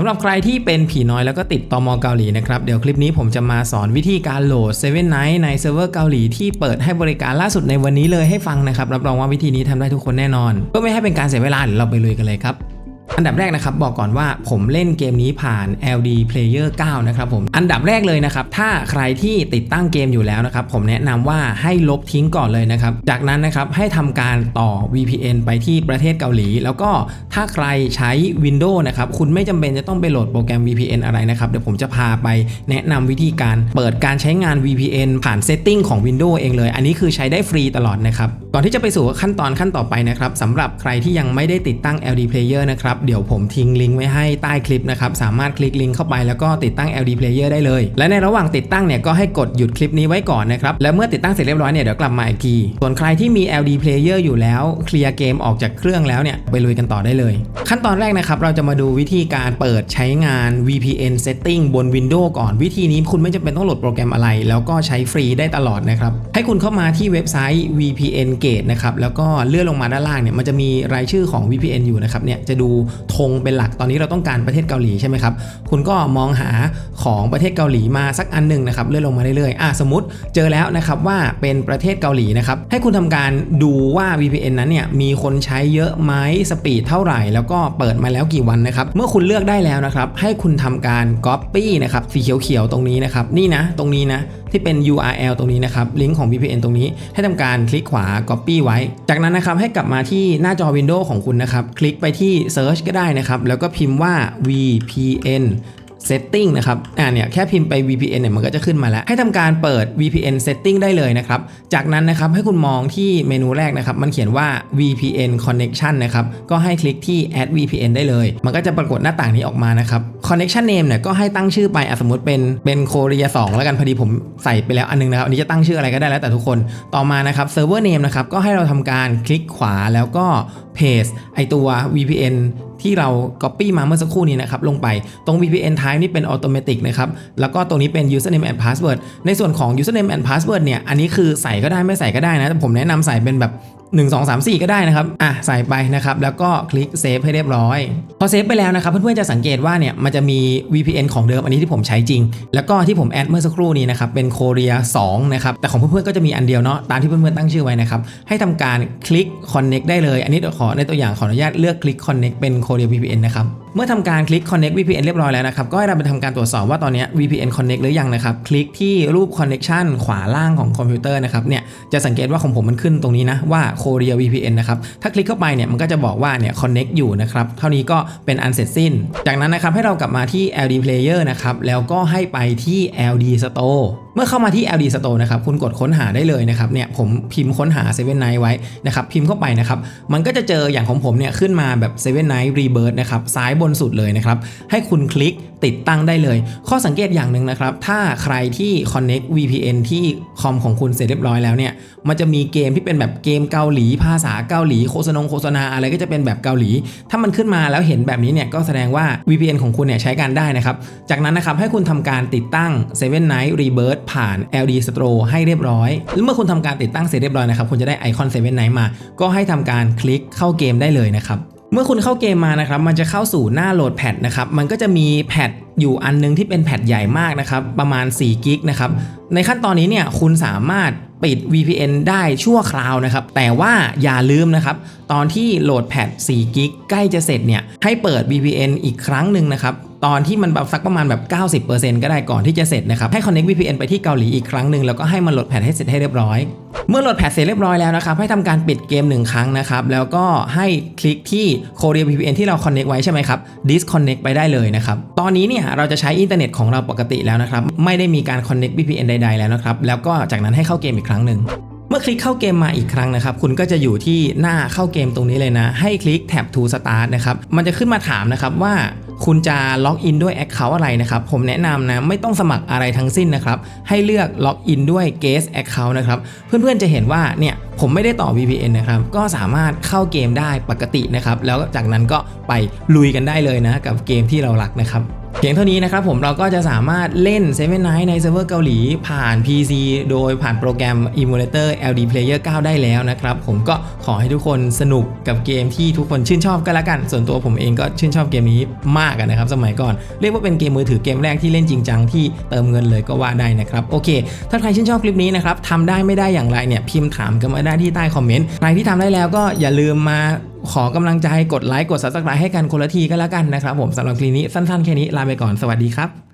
สำหรับใครที่เป็นผีน้อยแล้วก็ติดตอมเกาหลีนะครับเดี๋ยวคลิปนี้ผมจะมาสอนวิธีการโหลด 7 Night ในเซิร์ฟเวอร์เกาหลีที่เปิดให้บริการล่าสุดในวันนี้เลยให้ฟังนะครับรับรองว่าวิธีนี้ทำได้ทุกคนแน่นอนเพื่อไม่ให้เป็นการเสียเวลาเดี๋ยวเราไปลุยกันเลยครับ อันดับแรกนะครับบอกก่อนว่าผมเล่นเกมนี้ผ่าน LD Player 9 นะครับผมอันดับแรกเลยนะครับถ้าใครที่ติดตั้งเกมอยู่แล้วนะครับผมแนะนำว่าให้ลบทิ้งก่อนเลยนะครับจากนั้นนะครับให้ทำการต่อ VPN ไปที่ประเทศเกาหลี แล้วก็ถ้าใครใช้ Windows นะครับคุณไม่จำเป็นจะต้องไปโหลดโปรแกรม VPN อะไรนะครับเดี๋ยวผมจะพาไปแนะนำวิธีการเปิดการใช้งาน VPN ผ่านเซตติ้งของ Windows เองเลย อันนี้คือใช้ได้ฟรีตลอดนะครับก่อนที่จะไปสู่ขั้นตอนขั้นต่อไปนะครับสำหรับใครที่ยังไม่ได้ติดตั้ง LD Player นะครับเดี๋ยวผมทิ้งลิงก์ไว้ให้ใต้คลิปนะครับ สามารถคลิกลิงก์เข้าไปแล้วก็ติดตั้ง LD Player ได้เลย และในระหว่างติดตั้งเนี่ยก็ให้กดหยุดคลิปนี้ไว้ก่อนนะครับ แล้วเมื่อติดตั้งเสร็จเรียบร้อยเนี่ยเดี๋ยวกลับมาอีกที ส่วนใครที่มี LD Player อยู่แล้วเคลียร์เกมออกจากเครื่องแล้วเนี่ยไปลุยกันต่อได้เลย ขั้นตอนแรกนะครับเราจะมาดูวิธีการเปิดใช้งาน VPN setting บน Windows ก่อนวิธีนี้คุณไม่จำเป็นต้องโหลดโปรแกรมอะไร แล้วก็ใช้ฟรีได้ตลอดนะครับให้คุณเข้ามาที่เว็บไซต์ VPN Gate นะครับแล้วก็เลื่อนลงมาด้านล่างเนี่ยมันจะมีรายชื่อของ VPN อยู่นะครับเนี่ยจะดูธงเป็นหลักตอนนี้เราต้องการประเทศเกาหลีใช่ไหมครับ คุณก็มองหาของประเทศเกาหลีมาสักอันหนึ่งนะครับเลื่อนลงมาเรื่อยๆอะสมมติเจอแล้วนะครับว่าเป็นประเทศเกาหลีนะครับให้คุณทำการดูว่า VPN นั้นเนี่ยมีคนใช้เยอะไหมสปีดเท่าไหร่ แล้วก็เปิดมาแล้วกี่วันนะครับเมื่อคุณเลือกได้แล้วนะครับให้คุณทำการ Copy นะครับสีเขียวๆตรงนี้นะครับนี่นะตรงนี้นะที่เป็น URL ตรงนี้นะครับลิงก์ของ VPN ตรงนี้ให้ทำการคลิกขวา Copy ไว้ จากนั้นนะครับให้กลับมาที่หน้าจอ Windows ของคุณนะครับคลิกไปที่ Search ก็ได้นะครับ แล้วก็พิมพ์ว่า VPN setting นะครับ อ่าเนี่ยแค่พิมพ์ไป VPN เนี่ยมันก็จะขึ้นมาแล้ว ให้ทำการเปิด VPN setting ได้เลยนะครับ จากนั้นนะครับให้คุณมองที่เมนูแรกนะครับ มันเขียนว่า VPN connection นะครับ ก็ให้คลิกที่ add VPN ได้เลย มันก็จะปรากฏหน้าต่างนี้ออกมานะครับ connection name เนี่ยก็ให้ตั้งชื่อไปอะสมมติเป็นเป็นโคเรีย2แล้วกันพอดีผมใส่ไปแล้วอันนึงนะครับอันนี้จะตั้งชื่ออะไรก็ได้แล้วแต่ทุกคนต่อมานะครับ server name นะครับก็ให้เราทำการคลิกขวาแล้วก็ paste ไอตัว VPN ที่เรา Copy มาเมื่อสักครู่นี้นะครับ ลงไปตรง VPN type นี่เป็น Automatic นะครับ แล้วก็ตรงนี้เป็น Username and Password ในส่วนของ Username and Password เนี่ย อันนี้คือใส่ก็ได้ไม่ใส่ก็ได้นะ แต่ผมแนะนำใส่เป็นแบบ 1 2 3 4 ก็ได้นะครับ อะ ใส่ไปนะครับ แล้วก็คลิกเซฟให้เรียบร้อย พอเซฟไปแล้วนะครับ เพื่อนๆจะสังเกตว่าเนี่ย มันจะมี VPN ของเดิมอันนี้ที่ผมใช้จริง แล้วก็ที่ผมแอดเมื่อสักครู่นี้นะครับเป็น Korea 2นะครับแต่ของเพื่อนๆก็จะมีอันเดียวเนาะตามที่เพื่อนๆตั้งชื่อไว้นะครับให้ทำการคลิก Connect ได้เลย อันนี้ขอในตัวอย่างขออนุญาตเลือกคลิก Connect เป็น Korea VPN นะครับเมื่อทำการคลิก Connect VPN เรียบร้อยแล้วนะครับก็ให้เราไปทำการตรวจสอบว่าตอนนี้ VPN Connect หรือยังนะครับคลิกที่รูป Connection ขวาล่างของคอมพิวเตอร์นะครับเนี่ยจะสังเกตว่าของผมมันขึ้นตรงนี้นะว่า Korea VPN นะครับถ้าคลิกเข้าไปเนี่ยมันก็จะบอกว่าเนี่ย Connect อยู่นะครับเท่านี้ก็เป็นอันเสร็จสิ้น จากนั้นนะครับให้เรากลับมาที่ LD Player นะครับ แล้วก็ให้ไปที่ LD Store มื่อเข้ามาที่ LD Store นะครับคุณกดค้นหาได้เลยนะครับเนี่ยผมพิมพ์ค้นหา7 Night ไว้นะครับพิมพ์เข้าไปนะครับมันก็จะเจออย่างของผมเนี่ยขึ้นมาแบบ7 Night Rebirth นะครับซ้ายบนสุดเลยนะครับให้คุณคลิกติดตั้งได้เลย ข้อสังเกตอย่างหนึ่งนะครับถ้าใครที่ Connect VPN ที่คอมของคุณเสร็จเรียบร้อยแล้วเนี่ยมันจะมีเกมที่เป็นแบบเกมเกาหลี ภาษาเกาหลีโฆษณาโฆษณาอะไรก็จะเป็นแบบเกาหลี ถ้ามันขึ้นมาแล้วเห็นแบบนี้เนี่ยก็แสดงว่า VPN ของคุณเนี่ยใช้การได้นะครับจากนั้นนะครับให้คุณทำการติดตั้ง7 Night Rebirth ผ่าน LD Store ให้เรียบร้อยเมื่อคุณทำการติดตั้งเสร็จเรียบร้อยนะครับคุณจะได้ไอคอน7 Night มา ก็ให้ทำการคลิกเข้าเกมได้เลยนะครับเมื่อคุณเข้าเกมมานะครับมันจะเข้าสู่หน้าโหลดแพทนะครับมันก็จะมีแพทอยู่อันนึงที่เป็นแพทใหญ่มากนะครับประมาณ4กิกนะครับในขั้นตอนนี้เนี่ยคุณสามารถปิด VPN ได้ชั่วคราวนะครับ แต่ว่าอย่าลืมนะครับ ตอนที่โหลดแพท4กิกใกล้จะเสร็จเนี่ย ให้เปิด VPN อีกครั้งหนึ่งนะครับ ตอนที่มันแบบสักประมาณแบบ 90%ก็ได้ก่อนที่จะเสร็จนะครับให้ connect VPN ไปที่เกาหลีอีกครั้งหนึ่งแล้วก็ให้มันโหลดแพทให้เสร็จให้เรียบร้อย เมื่อโหลดแพทเสร็จเรียบร้อยแล้วนะครับให้ทำการปิดเกมหนึ่งครั้งนะครับแล้วก็ให้คลิกที่ Korea VPN ที่เรา connect ไว้ใช่ไหมครับ disconnect ไปได้เลยนะครับตอนนี้เนี่ยเราจะใช้อินเทอร์เน็ตของเราปกติแล้วนะครับไม่ได้มีการ connect VPN ใด ๆ แล้วนะครับแล้วก็จากนั้นให้เข้าเกมอีกครั้งหนึ่งเมื่อคลิกเข้าเกมมาอีกครั้งนะครับ คุณก็จะอยู่ที่หน้าเข้าเกมตรงนี้เลยนะ ให้คลิกแท็บ to start นะครับ มันจะขึ้นมาถามนะครับว่า คุณจะล็อกอินด้วย Account อะไรนะครับ ผมแนะนำนะไม่ต้องสมัครอะไรทั้งสิ้นนะครับ ให้เลือกล็อกอินด้วย Guest Account นะครับ เพื่อนๆจะเห็นว่าเนี่ยผมไม่ได้ต่อ VPN นะครับ ก็สามารถเข้าเกมได้ปกตินะครับ แล้วจากนั้นก็ไปลุยกันได้เลยนะ กับเกมที่เรารักนะครับ เพียงเท่านี้นะครับผมเราก็จะสามารถเล่น7 Night ในเซิร์ฟเวอร์เกาหลีผ่าน PC โดยผ่านโปรแกรม Emulator LD Player 9 ได้แล้วนะครับ ผมก็ขอให้ทุกคนสนุกกับเกมที่ทุกคนชื่นชอบกันละกัน ส่วนตัวผมเองก็ชื่นชอบเกมนี้มากนะครับ สมัยก่อน เรียกว่าเป็นเกมมือถือเกมแรกที่เล่นจริงจังที่เติมเงินเลยก็ว่าได้นะครับ โอเค ถ้าใครชื่นชอบคลิปนี้นะครับทำได้ไม่ได้อย่างไรเนี่ยพิมพ์ถามกันมาได้ที่ใต้คอมเมนต์ใครที่ทำได้แล้วก็อย่าลืมมาขอกำลังใจกดไลค์กดซับสไครต์ให้กันคนละทีก็แล้วกันนะครับผมสำหรับคลิปนี้สั้นๆแค่นี้ลาไปก่อนสวัสดีครับ